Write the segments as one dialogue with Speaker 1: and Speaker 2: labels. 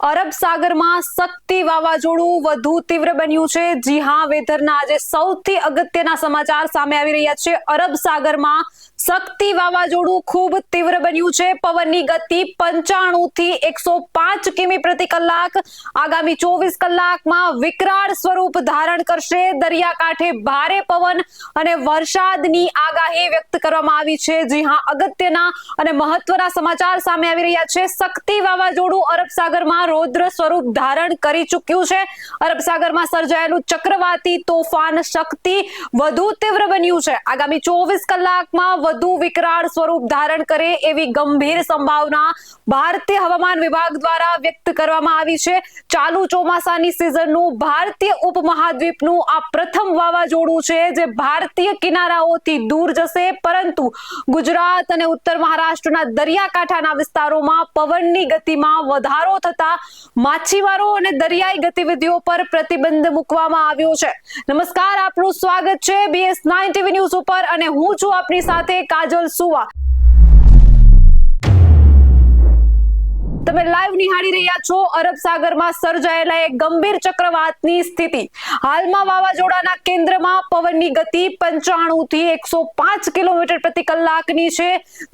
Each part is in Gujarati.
Speaker 1: અરબ સાગરમાં શક્તિ વાવાઝોડું વધુ તીવ્ર બન્યું છે. જી હા, વેધરના આજે સૌથી અગત્યના સમાચાર સામે આવી રહ્યા છે. અરબ સાગરમાં શક્તિ વાવાઝોડું ખૂબ તીવ્ર બન્યું છે. પવનની ગતિ પંચાણું થી એકસો પાંચ કિમી પ્રતિ કલાક. આગામી ચોવીસ કલાકમાં વિકરાળ સ્વરૂપ ધારણ કરશે. દરિયાકાંઠે ભારે પવન અને વરસાદની આગાહી વ્યક્ત કરવામાં આવી છે. જી હા, અગત્યના અને મહત્વના સમાચાર સામે આવી રહ્યા છે. શક્તિ વાવાઝોડું અરબ સાગરમાં રૌદ્ર સ્વરૂપ ધારણ કરી ચૂક્યું છે. અરબ સાગરમાં સર્જાયેલું ચક્રવાતી તોફાન શક્તિ વધુ તીવ્ર બન્યું છે. આગામી ચોવીસ કલાકમાં વધુ વિકરાળ સ્વરૂપ ધારણ કરે એવી ગંભીર સંભાવના ભારતીય હવામાન વિભાગ દ્વારા વ્યક્ત કરવામાં આવી છે. ચાલુ ચોમાસાની સિઝનનું ભારતીય ઉપમહાદ્વીપનું આ પ્રથમ વાવાઝોડું છે જે ભારતીય કિનારાઓથી દૂર જશે. પરંતુ ગુજરાત અને ઉત્તર મહારાષ્ટ્રના દરિયાકાંઠાના વિસ્તારોમાં પવનની ગતિમાં વધારો થતા માછીમારો અને દરિયાઈ ગતિવિધિઓ પર પ્રતિબંધ મૂકવામાં આવ્યો છે. નમસ્કાર, આપનું સ્વાગત છે. બીએસ નાઇન ટીવી ન્યૂઝ ઉપર અને હું છું આપની સાથે કાજલ સુવા. તમે લાઈવ નિહાળી રહ્યા છો. અરબ સાગરમાં સર્જાયેલા એક ગંભીર ચક્રવાતની સ્થિતિ. હાલમાં વાવાઝોડાના કેન્દ્રમાં પવનની ગતિ પંચાણું થી એકસો પાંચ કિલોમીટર પ્રતિ કલાકની છે,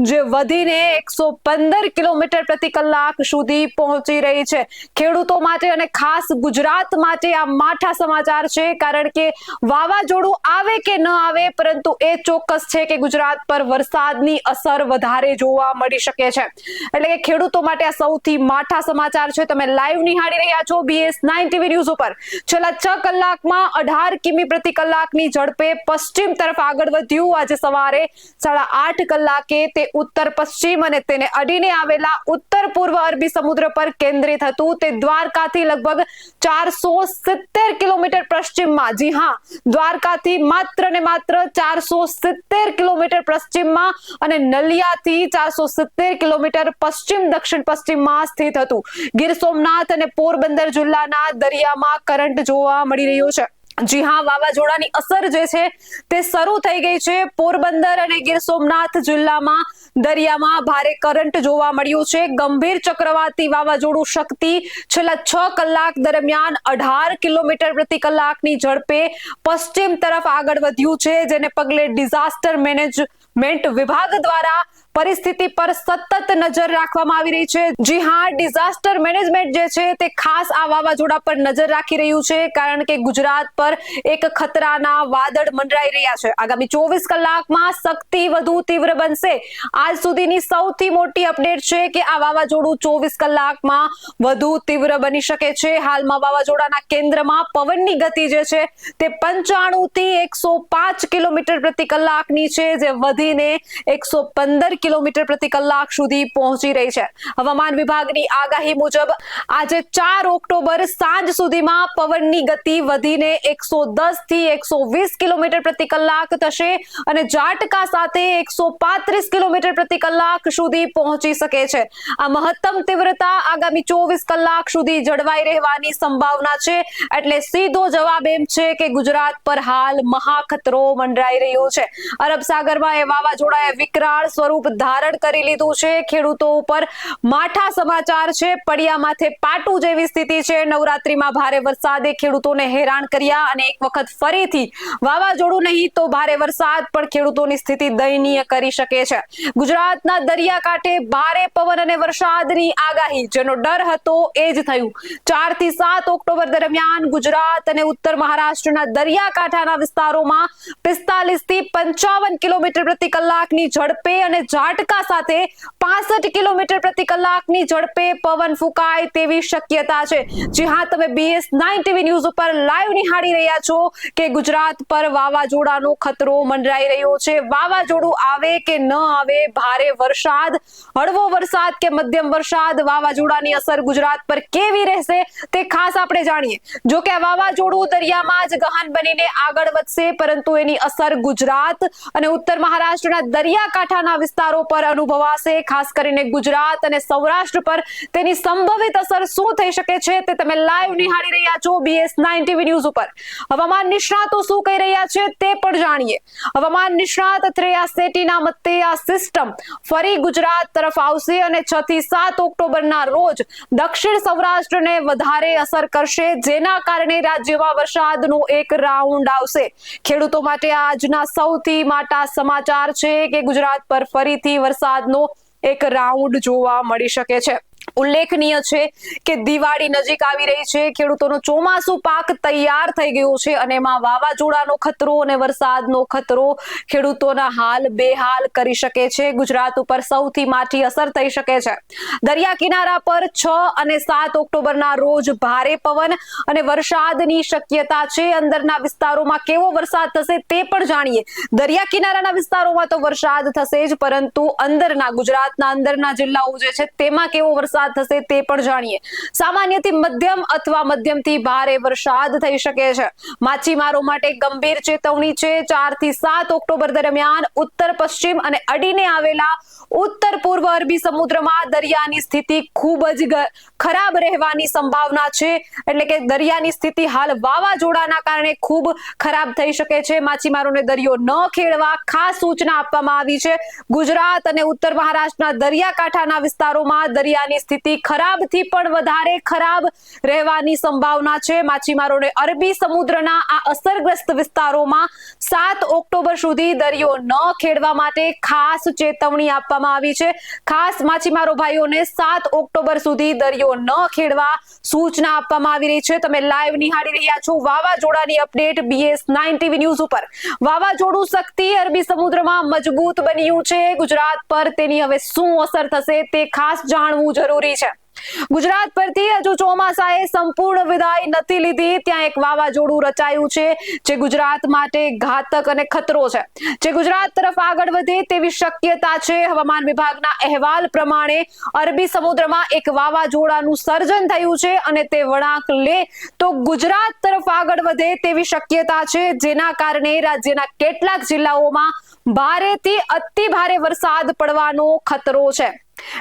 Speaker 1: જે વધીને એકસો પંદર કિલોમીટર પ્રતિ કલાક સુધી પહોંચી રહી છે. ખેડૂતો માટે અને ખાસ ગુજરાત માટે આ માઠા સમાચાર છે, કારણ કે વાવાઝોડું આવે કે ન આવે, પરંતુ એ ચોક્કસ છે કે ગુજરાત પર વરસાદની અસર વધારે જોવા મળી શકે છે. એટલે કે ખેડૂતો માટે આ સૌથી માઠા સમાચાર છે. તમે લાઈવ નિહાળી રહ્યા છો બીએસ નાઇન ટીવી ન્યૂઝ ઉપર. છેલ્લા છ કલાકમાં અઢાર કિમી પ્રતિ કલાકની ઝડપે પશ્ચિમ તરફ આગળ વધ્યું. આજે સવારે સાડા આઠ કલાકે તે ઉત્તર પશ્ચિમ અને તેને અડીને આવેલા ઉત્તર પૂર્વ અરબી સમુદ્ર પર કેન્દ્રિત હતું. તે દ્વારકાથી લગભગ ચારસો સિત્તેર કિલોમીટર પશ્ચિમમાં, જી હા, દ્વારકાથી માત્ર ને માત્ર ચારસો સિત્તેર કિલોમીટર પશ્ચિમમાં અને નલિયાથી ચારસો સિત્તેર કિલોમીટર પશ્ચિમ દક્ષિણ પશ્ચિમમાં સ્થિત હતું. ગીર સોમનાથ અને પોરબંદર જિલ્લાના દરિયામાં કરંટ જોવા મળી રહ્યો છે. જી હા, વાવાઝોડાની અસર જે છે તે શરૂ થઈ ગઈ છે. પોરબંદર અને ગીર સોમનાથ જિલ્લામાં દરિયામાં ભારે કરંટ જોવા મળ્યું છે. ગંભીર ચક્રવાતી વાવાઝોડું શક્તિ છેલ્લા છ કલાક દરમિયાન અઢાર કિલોમીટર પ્રતિ કલાકની ઝડપે પશ્ચિમ તરફ આગળ વધ્યું છે, જેને પગલે ડિઝાસ્ટર મેનેજમેન્ટ વિભાગ દ્વારા પરિસ્થિતિ પર સતત નજર રાખવામાં આવી રહી છે. જી હા ડિઝાસ્ટર મેનેજમેન્ટ જે છે તે ખાસ આ વાવાઝોડા પર નજર રાખી રહ્યું છે, કારણ કે ગુજરાત પર એક ખતરાના વાદળ મંડરાઈ રહ્યા છે. આગામી ચોવીસ કલાકમાં શક્તિ વધુ તીવ્ર બનશે. આજ સુધીની સૌથી મોટી અપડેટ છે કે આ વાવાઝોડું ચોવીસ કલાકમાં વધુ તીવ્ર બની શકે છે. હાલમાં વાવાઝોડાના કેન્દ્રમાં પવનની ગતિ જે છે તે પંચાણું થી એકસો પાંચ કિલોમીટર પ્રતિ કલાકની છે, જે વધીને એકસો પંદર કિલોમીટર પ્રતિ કલાક સુધી પહોંચી રહી છે. હવામાન વિભાગની આગાહી મુજબ આજે ચાર ઓક્ટોબર સાંજ સુધીમાં પવનની ગતિ વધીને એકસો દસથી એકસો વીસ કિલોમીટર પ્રતિ કલાક થશે અને ઝાટકા સાથે એકસો પાંત્રીસ કિલોમીટર પ્રતિ કલાક સુધી પહોંચી શકે છે. આ મહત્તમ તીવ્રતા આગામી ચોવીસ કલાક સુધી જળવાઈ રહેવાની સંભાવના છે. એટલે સીધો જવાબ એમ છે કે ગુજરાત પર હાલ મહાખતરો મંડરાઈ રહ્યો છે. અરબ સાગરમાં એ વાવાઝોડાએ વિકરાળ સ્વરૂપ ધારણ કરી લીધું છે. ખેડૂતો ઉપર માઠા સમાચાર છે. પડિયા માથે પાટું જેવી સ્થિતિ છે. નવરાત્રીમાં ભારે વરસાદે ખેડૂતોને હેરાન કર્યા અને એક વખત ફરીથી વાવાઝોડું નહીં તો ભારે વરસાદ પણ ખેડૂતોની સ્થિતિ દયનીય કરી શકે છે. ગુજરાતના દરિયાકાંઠે ભારે પવન અને વરસાદની આગાહી. જેનો ડર હતો એ જ થયું. ચારથી સાત ઓક્ટોબર દરમિયાન ગુજરાત અને ઉત્તર મહારાષ્ટ્રના દરિયાકાંઠાના વિસ્તારોમાં પિસ્તાલીસથી પંચાવન કિલોમીટર પ્રતિ કલાકની ઝડપે અને ઝાટકા સાથે પાસઠ કિલોમીટર પ્રતિ કલાકની ઝડપે પવન ફૂંકાય તેવી શક્યતા છે. જી હા, તમે બીએસ નાઇન ટીવી ન્યૂઝ ઉપર લાઈવ નિહાળી રહ્યા છો કે ગુજરાત પર વાવાઝોડાનો ખતરો મંડરાઈ રહ્યો છે. વાવાઝોડું આવે કે ન આવે, ભારે વરસાદ, હળવો વરસાદ કે મધ્યમ વરસાદ, વાવાઝોડાની અસર ગુજરાત પર કેવી રહેશે તે ખાસ આપણે જાણીએ. જો કે વાવાઝોડું દરિયામાં જ ગહન બનીને આગળ વધશે, પરંતુ એની અસર ગુજરાત અને ઉત્તર મહારાષ્ટ્રના દરિયાકાંઠાના વિસ્તારો વિસ્તારો પર અનુભવાશે, ખાસ કરીને ગુજરાત અને સૌરાષ્ટ્ર પર તેની સંભવિત અસર શું થઈ શકે છે તે તમે લાઈવ નિહાળી રહ્યા છો બીએસ નાઇન ટીવી ન્યૂઝ ઉપર. હવામાન નિષ્ણાતો શું કહી રહ્યા છે તે પણ જાણીએ. હવામાન નિષ્ણાત ત્રેયા શેટ્ટીના મતે આ સિસ્ટમ ફરી ગુજરાત તરફ આવશે અને છ થી સાત ઓક્ટોબરના રોજ દક્ષિણ સૌરાષ્ટ્રને વધારે અસર કરશે, જેના કારણે રાજ્યમાં વરસાદનો એક રાઉન્ડ આવશે. ખેડૂતો માટે આજના સૌથી મોટા સમાચાર છે કે ગુજરાત પર ફરીથી વરસાદનો એક રાઉન્ડ જોવા મળી શકે છે. ઉલ્લેખનીય છે કે દિવાળી નજીક આવી રહી છે. ખેડૂતોનો ચોમાસું પાક તૈયાર થઈ ગયો છે અને એમાં વાવાઝોડાનો ખતરો અને વરસાદનો ખતરો ખેડૂતોના હાલ બેહાલ કરી શકે છે. ગુજરાત ઉપર સૌથી માઠી અસર થઈ શકે છે. દરિયા કિનારા પર છ અને સાત ઓક્ટોબરના રોજ ભારે પવન અને વરસાદની શક્યતા છે. અંદરના વિસ્તારોમાં કેવો વરસાદ થશે તે પણ જાણીએ. દરિયા કિનારાના વિસ્તારોમાં તો વરસાદ થશે જ, પરંતુ અંદરના ગુજરાતના અંદરના જિલ્લાઓ જે છે તેમાં કેવો વરસાદ થશે તે પણ જાણીએ. સામાન્યથી મધ્યમ અથવા મધ્યમથી ભારે વરસાદ થઈ શકે છે. માછીમારો માટે ગંભીર ચેતવણી છે. ચારથી સાત ઓક્ટોબર દરમિયાન ઉત્તર, પશ્ચિમ અને અડીને આવેલા ઉત્તર, પૂર્વ અરબી સમુદ્રમાં દરિયાની સ્થિતિ ખૂબ જ ખરાબ રહેવાની સંભાવના છે. એટલે કે દરિયાની સ્થિતિ હાલ વાવાઝોડાના કારણે ખૂબ ખરાબ થઈ શકે છે. માછીમારોને દરિયો ન ખેડવા ખાસ સૂચના આપવામાં આવી છે. ગુજરાત અને ઉત્તર મહારાષ્ટ્રના દરિયાકાંઠાના વિસ્તારોમાં દરિયાની સ્થિતિ ખરાબથી પણ વધારે ખરાબ રહેવાની સંભાવના છે. માછીમારોને અરબી સમુદ્રના આ અસરગ્રસ્ત વિસ્તારોમાં સાત ઓક્ટોબર સુધી દરિયો ન ખેડવા માટે ખાસ ચેતવણી આપવામાં આવી છે. ખાસ માછીમારો ભાઈઓને સાત ઓક્ટોબર સુધી દરિયો ન ખેડવા સૂચના આપવામાં આવી રહી છે. તમે લાઈવ નિહાળી રહ્યા છો. વાવાઝોડાની update BS nine TV news ઉપર. વાવાઝોડું શક્તિ અરબી સમુદ્રમાં મજબૂત બન્યું છે. ગુજરાત પર તેની હવે શું અસર થશે તે ખાસ જાણવું જરૂરી છે. ગુજરાત પરથી હજુ ચોમાસાએ સંપૂર્ણ વિદાય નથી લીધી. ત્યાં એક વાવાઝોડું રચાયું છે, જે ગુજરાત માટે ઘાતક અને ખતરો છે. જે ગુજરાત તરફ આગળ વધે તેવી શક્યતા છે. હવામાન વિભાગના અહેવાલ પ્રમાણે અરબી સમુદ્રમાં એક વાવાઝોડાનું સર્જન થયું છે અને તે વળાંક લે તો ગુજરાત તરફ આગળ વધે તેવી શક્યતા છે. જેના કારણે રાજ્યના કેટલાક જિલ્લાઓમાં ભારેથી અતિ ભારે વરસાદ પડવાનો ખતરો છે.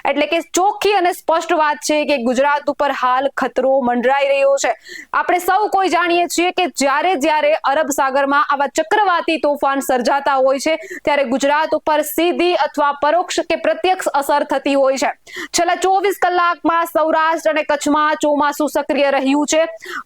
Speaker 1: એટલે કે ચોખ્ખી અને સ્પષ્ટ વાત છે કે ગુજરાત ઉપર હાલ ખતરો મંડરાઈ રહ્યો છે. આપણે સૌ કોઈ જાણીએ છીએ કે જ્યારે જ્યારે અરબ સાગરમાં આવા ચક્રવાતી તોફાન સર્જાતા હોય છે, ત્યારે ગુજરાત ઉપર સીધી અથવા પરોક્ષ કે પ્રત્યક્ષ અસર થતી હોય છે. છેલ્લા ચોવીસ કલાકમાં સૌરાષ્ટ્ર અને કચ્છમાં ચોમાસું સક્રિય રહ્યું છે.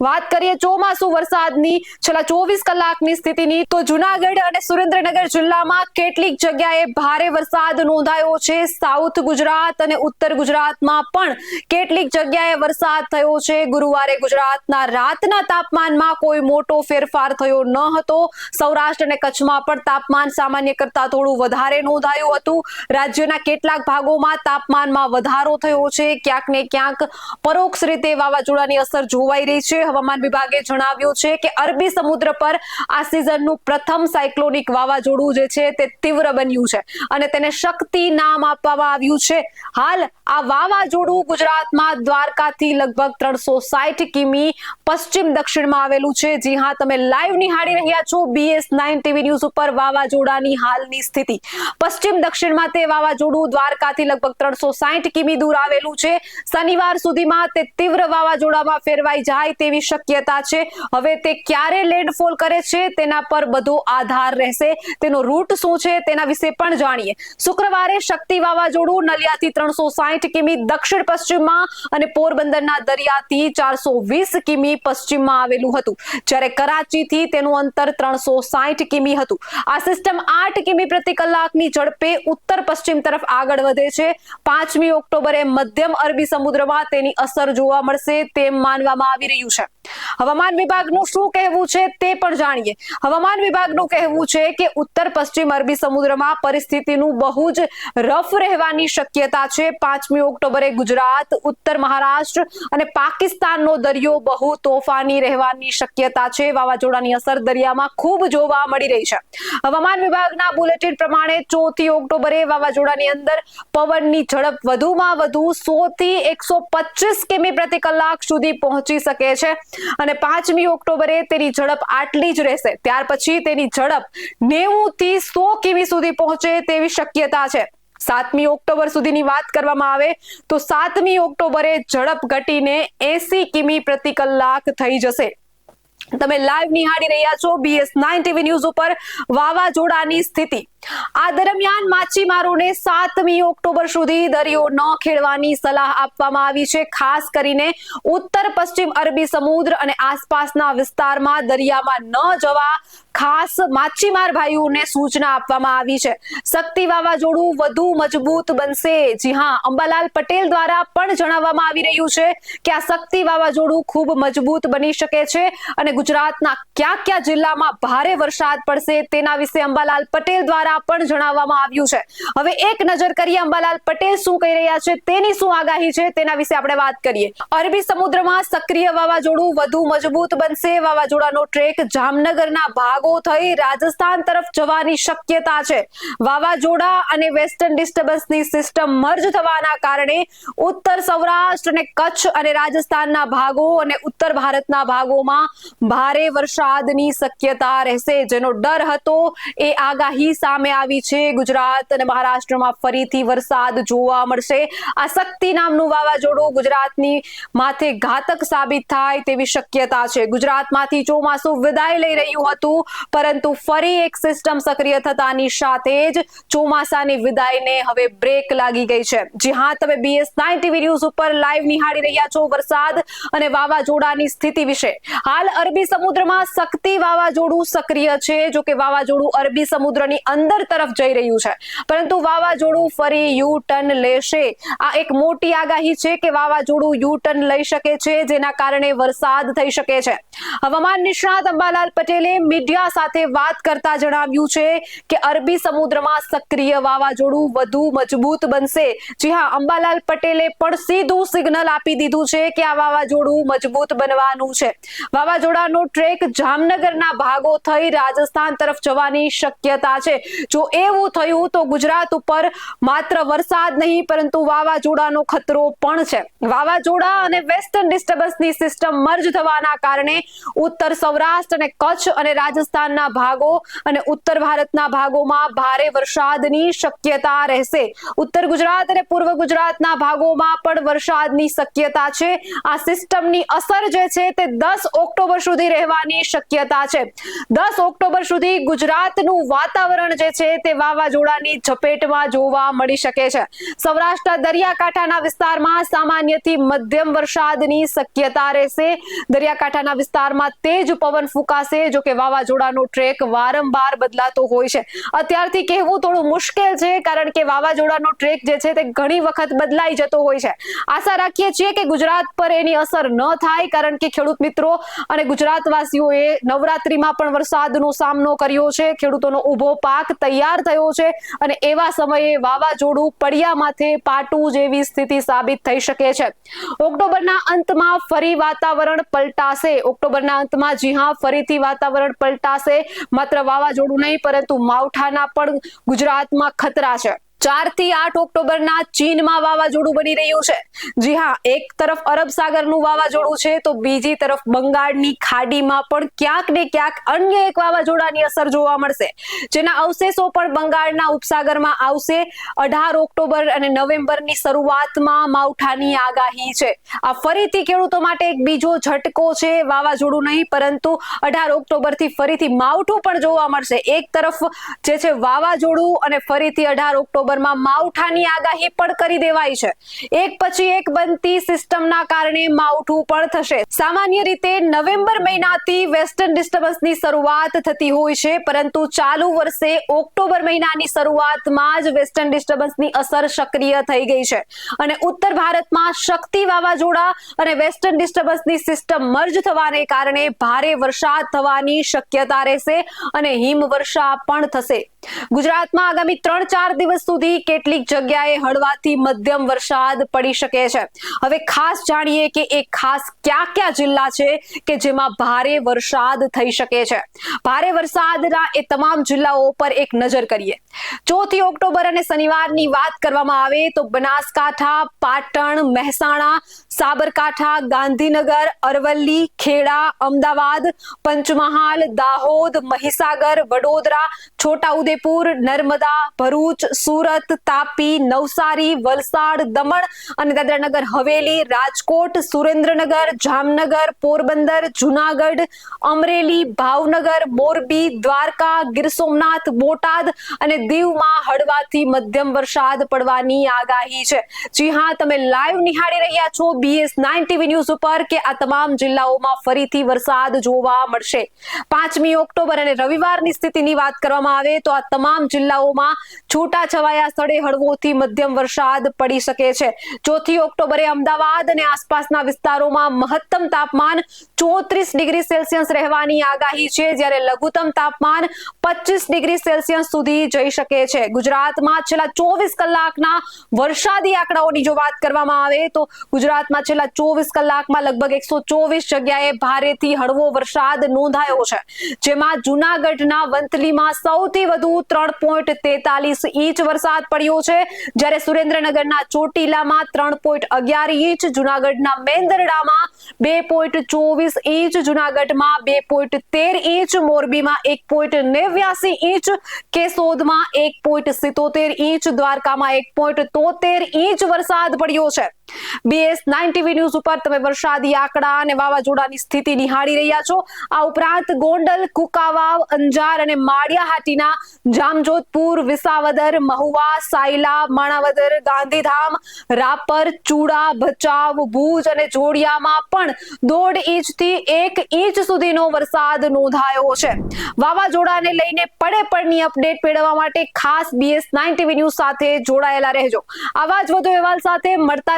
Speaker 1: વાત કરીએ ચોમાસું વરસાદની, છેલ્લા ચોવીસ કલાકની સ્થિતિની, તો જુનાગઢ અને સુરેન્દ્રનગર જિલ્લામાં કેટલીક જગ્યાએ ભારે વરસાદ નોંધાયો છે. સાઉથ ગુજરાત અને ઉત્તર ગુજરાતમાં પણ કેટલીક જગ્યાએ વરસાદ થયો છે. ગુરુવારે ગુજરાતના રાતના તાપમાનમાં કોઈ મોટો ફેરફાર થયો ન હતો. સૌરાષ્ટ્ર અને કચ્છમાં પણ તાપમાન સામાન્ય કરતા થોડું વધારે નોંધાયું હતું. રાજ્યના કેટલાક ભાગોમાં તાપમાનમાં વધારો થયો છે. ક્યાંક ને ક્યાંક પરોક્ષ રીતે વાવાઝોડાની અસર જોવાઈ રહી છે. હવામાન વિભાગે જણાવ્યું છે કે અરબી સમુદ્ર પર આ સિઝનનું પ્રથમ સાયક્લોનિક વાવાઝોડું જે છે તે તીવ્ર બન્યું છે અને તેને શક્તિ નામ આપવામાં આવ્યું છે. હાલ આ વાવાઝોડું ગુજરાતમાં દ્વારકાથી લગભગ ત્રણસો સાઠ કિમી પશ્ચિમ દક્ષિણમાં આવેલું છે. જી હા, તમે લાઈવ નિહાળી રહ્યા છો બીએસ નાઇન ટીવી ન્યૂઝ ઉપર વાવાઝોડાની હાલની સ્થિતિ. પશ્ચિમ દક્ષિણમાં તે વાવાઝોડું દ્વારકાથી લગભગ ત્રણસો સાઠ કિમી દૂર આવેલું છે. શનિવાર સુધીમાં તે તીવ્ર વાવાઝોડામાં ફેરવાઈ જાય તેવી શક્યતા છે. હવે તે ક્યારે લેન્ડફોલ કરે છે તેના પર બધો આધાર રહેશે. તેનો રૂટ શું છે તેના વિશે પણ જાણીએ. શુક્રવારે શક્તિ વાવાઝોડું નલિયાથી ત્રણસો સાહીઠ કિમી દક્ષિણ પશ્ચિમમાં અને પોરબંદરના દરિયાથી ચારસો વીસ કિમી પશ્ચિમમાં આવેલું હતું. જ્યારે કરાચીથી તેનું અંતર ત્રણસો સાહીઠ કિમી હતું. આ સિસ્ટમ આઠ કિમી પ્રતિ કલાકની ઝડપે ઉત્તર પશ્ચિમ તરફ આગળ વધે છે. પાંચમી ઓક્ટોબરે મધ્યમ અરબી સમુદ્રમાં તેની અસર જોવા મળશે તેમ માનવામાં આવી રહ્યું છે. હવામાન વિભાગનું શું કહેવું છે તે પણ જાણીએ. હવામાન વિભાગનું કહેવું છે કે ઉત્તર પશ્ચિમ અરબી સમુદ્રમાં પરિસ્થિતિનું બહુ જ રફ રહેવાની શક્યતા છે. પાંચમી ઓક્ટોબરે ગુજરાત, ઉત્તર મહારાષ્ટ્ર અને પાકિસ્તાનનો દરિયો બહુ તોફાની રહેવાની શક્યતા છે. વાવાઝોડાની અસર દરિયામાં ખૂબ જોવા મળી રહી છે. હવામાન વિભાગના બુલેટિન પ્રમાણે ચોથી ઓક્ટોબરે વાવાઝોડાની અંદર પવનની ઝડપ વધુમાં વધુ સો થી એકસો પચીસ કિમી પ્રતિ કલાક સુધી પહોંચી શકે છે. અને પાંચમી ઓક્ટોબરે તેની ઝડપ આટલી જ રહેશે. ત્યાર પછી તેની ઝડપ નેવું થી સો કિમી સુધી પહોંચે તેવી શક્યતા છે. સાતમી ઓક્ટોબર સુધીની વાત કરવામાં આવે તો સાતમી ઓક્ટોબરે ઝડપ ઘટીને એસી કિમી પ્રતિ કલાક થઈ જશે. તમે લાઈવ નિહાળી રહ્યા છો બીએસ નાઇન ટીવી ન્યૂઝ ઉપર વાવાઝોડાની સ્થિતિ. આ દરમિયાન માછીમારોને સાતમી ઓક્ટોબર સુધી દરિયો ન ખેડવાની સલાહ આપવામાં આવી છે. ખાસ કરીને ઉત્તર પશ્ચિમ અરબી સમુદ્ર અને આસપાસના વિસ્તારમાં દરિયામાં ન જવા ખાસ માછીમાર ભાઈઓને સૂચના આપવામાં આવી છે. શક્તિ વાવાઝોડું વધુ મજબૂત બનશે. જી હા, અંબાલાલ પટેલ દ્વારા પણ જણાવવામાં આવી રહ્યું છે કે આ શક્તિ વાવાઝોડું ખૂબ મજબૂત બની શકે છે અને ગુજરાતના ક્યાં ક્યાં જિલ્લામાં ભારે વરસાદ પડશે તેના વિશે અંબાલાલ પટેલ દ્વારા પણ જણાવવામાં આવ્યું છે. હવે એક નજર કરીએ અંબાલાલ પટેલ શું કહી રહ્યા છે, તેની શું આગાહી છે, તેના વિશે આપણે વાત કરીએ. અરબી સમુદ્રમાં સક્રિય વાવાઝોડું વધુ મજબૂત બનશે. વાવાઝોડાનો ટ્રેક જામનગરના ભાગો થઈ રાજસ્થાન તરફ જવાની શક્યતા છે. વાવાઝોડા અને વેસ્ટર્ન ડિસ્ટર્બન્સની સિસ્ટમ મર્જ થવાના કારણે ઉત્તર સૌરાષ્ટ્ર અને કચ્છ અને રાજસ્થાનના ભાગો અને ઉત્તર ભારતના ભાગોમાં ભારે વરસાદની શક્યતા રહેશે. જેનો ડર હતો એ આગાહી સામે આવી છે. ગુજરાત અને મહારાષ્ટ્રમાં ફરીથી વરસાદ જોવા મળશે. આ શક્તિ નામનું વાવાઝોડું ગુજરાતની માથે ઘાતક સાબિત થાય તેવી શક્યતા છે. ગુજરાતમાંથી ચોમાસું વિદાય લઈ રહ્યું હતું. પરંતુ ફરી એક સિસ્ટમ સક્રિય થતાની સાથે જ ચોમાસાની વિદાયને હવે બ્રેક લાગી ગઈ છે. જી હા, તમે બીએસ નાઇન ટીવી ન્યૂઝ ઉપર લાઈવ નિહાળી રહ્યા છો વરસાદ અને વાવાઝોડાની સ્થિતિ વિશે. હાલ અરબી સમુદ્રમાં શક્તિ વાવાઝોડું સક્રિય છે, જો કે વાવાઝોડું અરબી સમુદ્રની અંદર તરફ જઈ રહ્યું છે. પરંતુ વાવાઝોડું ફરી યુ ટર્ન લેશે. આ એક મોટી આગાહી છે કે વાવાઝોડું યુ ટર્ન લઈ શકે છે, જેના કારણે વરસાદ થઈ શકે છે. હવામાન નિષ્ણાત અંબાલાલ પટેલે મીડિયા સાથે વાત કરતા જણાવ્યું છે કે અરબી સમુદ્રમાં સક્રિય વાવાઝોડું વધુ મજબૂત બનશે. જી હા, અંબાલાલ પટેલે પણ સીધું સિગ્નલ આપી દીધું છે કે આ વાવાઝોડું મજબૂત બનવાનું છે. વાવાઝોડાનો ટ્રેક જામનગરના ભાગો થઈ રાજસ્થાન તરફ જવાની શક્યતા છે. જો એવું થયું તો ગુજરાત ઉપર માત્ર વરસાદ નહીં, પરંતુ વાવાઝોડાનો ખતરો પણ છે. વાવાઝોડા અને વેસ્ટર્ન ડિસ્ટર્બન્સની સિસ્ટમ મર્જ થવાના કારણે ઉત્તર સૌરાષ્ટ્ર અને કચ્છ અને રાજસ્થાનના ભાગો અને ઉત્તર ભારતના ભાગોમાં ભારે વરસાદની શક્યતા રહેશે. ઉત્તર ગુજરાત અને પૂર્વ ગુજરાતના ભાગોમાં પણ વરસાદની શક્યતા છે. આ સિસ્ટમની અસર જે છે તે દસ ઓક્ટોબર સુધી રહેવાની શક્યતા છે. દસ ઓક્ટોબર સુધી ગુજરાતનું વાતાવરણ જે છે તે વાવાઝોડાની ઝપેટમાં જોવા મળી શકે છે. સૌરાષ્ટ્ર દરિયાકાંઠાના વિસ્તારમાં સામાન્યથી મધ્યમ વરસાદની શક્યતા રહેશે. દરિયાકાંઠાના વિસ્તારમાં તેજ પવન ફૂંકાશે જો કે વાવાઝોડાનો ટ્રેક વારંવાર બદલાતો હોય છે. અત્યારથી કહેવું થોડું મુશ્કેલ છે, કારણ કે વાવાઝોડાનો ટ્રેક જે છે તે ઘણી વખત બદલાઈ જતો હોય છે. આશા રાખીએ છીએ કે ગુજરાત પર એની અસર ન થાય, કારણ કે ખેડૂત મિત્રો અને ગુજરાતવાસીઓએ નવરાત્રીમાં પણ વરસાદનો સામનો કર્યો છે. ખેડૂતોનો ઊભો પાક તૈયાર થયો છે અને એવા સમયે વાવાઝોડું પડ્યા માથે પાટું જેવી સ્થિતિ સાબિત થઈ શકે છે. ઓક્ટોબરના અંતમાં ફરી વાતાવરણ પલટાશે. ઓક્ટોબરના અંતમાં જી હા, ફરીથી વાતાવરણ પલટાશે માત્ર વાવાઝોડું નહીં પરંતુ માવઠાના પણ ગુજરાતમાં ખતરા છે. ચારથી આઠ ઓક્ટોબરના ચીનમાં વાવાઝોડું બની રહ્યું છે. જી હા, એક તરફ અરબ સાગરનું વાવાઝોડું છે, તો બીજી તરફ બંગાળની ખાડીમાં પણ ક્યાંક ને ક્યાંક અન્ય એક વાવાઝોડાની અસર જોવા મળશે. જેના અવશેષો પણ બંગાળના ઉપસાગરમાં આવશે. અઢાર ઓક્ટોબર અને નવેમ્બરની શરૂઆતમાં માવઠાની આગાહી છે. આ ફરીથી ખેડૂતો માટે એક બીજો ઝટકો છે, વાવાઝોડું નહીં, પરંતુ અઢાર ઓક્ટોબરથી ફરીથી માવઠું પણ જોવા મળશે. એક તરફ જે છે વાવાઝોડું અને ફરીથી અઢાર ઓક્ટોબર ઓક્ટોબરમાં માવઠાની આગાહી પણ કરી દેવાઈ છે. એક પછી એક બનતી સિસ્ટમના કારણે માવઠું પણ થશે. સામાન્ય રીતે નવેમ્બર મહિનાથી વેસ્ટર્ન ડિસ્ટર્બન્સની શરૂઆત થતી હોય છે, પરંતુ ચાલુ વર્ષે ઓક્ટોબર મહિનાની શરૂઆતમાં જ વેસ્ટર્ન ડિસ્ટર્બન્સની અસર સક્રિય થઈ ગઈ છે. અને ઉત્તર ભારતમાં શક્તિ વાવાઝોડા અને વેસ્ટર્ન ડિસ્ટર્બન્સની સિસ્ટમ મર્જ થવાને કારણે ભારે વરસાદ થવાની શક્યતા રહેશે અને હિમવર્ષા પણ થશે. ગુજરાતમાં આગામી ત્રણ ચાર દિવસ સુધી કેટલીક જગ્યાએ હળવાથી મધ્યમ વરસાદ પડી શકે છે. હવે ખાસ જાણીએ કે એ ખાસ કયા કયા જિલ્લા છે કે જેમાં ભારે વરસાદ થઈ શકે છે. ભારે વરસાદના એ તમામ જિલ્લાઓ પર એક નજર કરીએ. ચોથી ઓક્ટોબર અને શનિવારની વાત કરવામાં આવે તો બનાસકાંઠા, પાટણ, મહેસાણા, સાબરકાંઠા, ગાંધીનગર, અરવલ્લી, ખેડા, અમદાવાદ, પંચમહાલ, દાહોદ, મહીસાગર, વડોદરા, છોટાઉદેપુર, નર્મદા, ભરૂચ, સુરત, તાપી, નવસારી, વલસાડ, દમણ અને દાદરાનગર, હવેલી, રાજકોટ, સુરેન્દ્રનગર, જામનગર, પોરબંદર, જુનાગઢ, અમરેલી, ભાવનગર, મોરબી, દ્વારકા, ગીર સોમનાથ, બોટાદ અને દીવમાં હળવાથી મધ્યમ વરસાદ પડવાની આગાહી છે. જી હા, તમે લાઈવ નિહાળી રહ્યા છો બીએસ નાઇન ટીવી ન્યૂઝ ઉપર કે આ તમામ જિલ્લાઓમાં ફરીથી વરસાદ જોવા મળશે. પાંચમી ઓક્ટોબર અને રવિવારની સ્થિતિની વાત કરવામાં આવે તો આ તમામ જિલ્લાઓમાં છૂટા છવાયા સ્થળે હળવોથી મધ્યમ વરસાદ પડી શકે છે. ચોથી ઓક્ટોબરે અમદાવાદ અને આસપાસના વિસ્તારોમાં મહત્તમ તાપમાન ચોત્રીસ ડિગ્રી સેલ્સિયસ રહેવાની આગાહી છે. જ્યારે લઘુત્તમ તાપમાન પચીસ ડિગ્રી સેલ્સિયસ સુધી જઈ શકે છે. ગુજરાતમાં છેલ્લા ચોવીસ કલાકના વરસાદી આંકડાઓની જો વાત કરવામાં આવે તો ગુજરાતમાં છેલ્લા ચોવીસ કલાકમાં લગભગ એકસો ચોવીસ જગ્યાએ ભારેથી હળવો વરસાદ નોંધાયો છે. જેમાં જુનાગઢના વંથલીમાં સૌથી વધુ ત્રણ પોઈન્ટ તેતાલીસ ઇંચ વરસાદ પડ્યો છે. જ્યારે સુરેન્દ્રનગરના ચોટીલામાં ત્રણ પોઈન્ટ અગિયાર ઇંચ, જુનાગઢના મેંદરડામાં બે પોઈન્ટ ચોવીસ ઇંચ, જુનાગઢમાં બે પોઈન્ટ તેર ઇંચ, મોરબીમાં એક પોઈન્ટ નેવ્યાસી ઇંચ, કેશોદમાં એક પોઈન્ટ સિત્તોતેર ઇંચ દ્વારકામાં એક પોઈન્ટ તોતેર ઇંચ વરસાદ પડ્યો છે. બીએસ નાઇન ટીવી ન્યૂઝ ઉપર તમે વરસાદી આંકડા અને વાવાઝોડાની સ્થિતિ નિહાળી રહ્યા છો. આ ઉપરાંત ગોંડલ, કુકાવાવ, અંજાર અને માળિયાહાટીના જામજોધપુર, વિસાવદર, મહુવા, સાયલા, માણાવદર, ગાંધીધામ, રાપર, ચૂડા, ભચાઉ, ભુજ અને જોડિયામાં પણ દોઢ ઇંચથી એક ઇંચ સુધીનો વરસાદ નોંધાયો છે. વાવાઝોડાને લઈને પડે પડની અપડેટ મેળવવા માટે ખાસ બીએસ નાઇન ટીવી ન્યૂઝ સાથે જોડાયેલા રહેજો. આવા જ વધુ અહેવાલ સાથે મળતા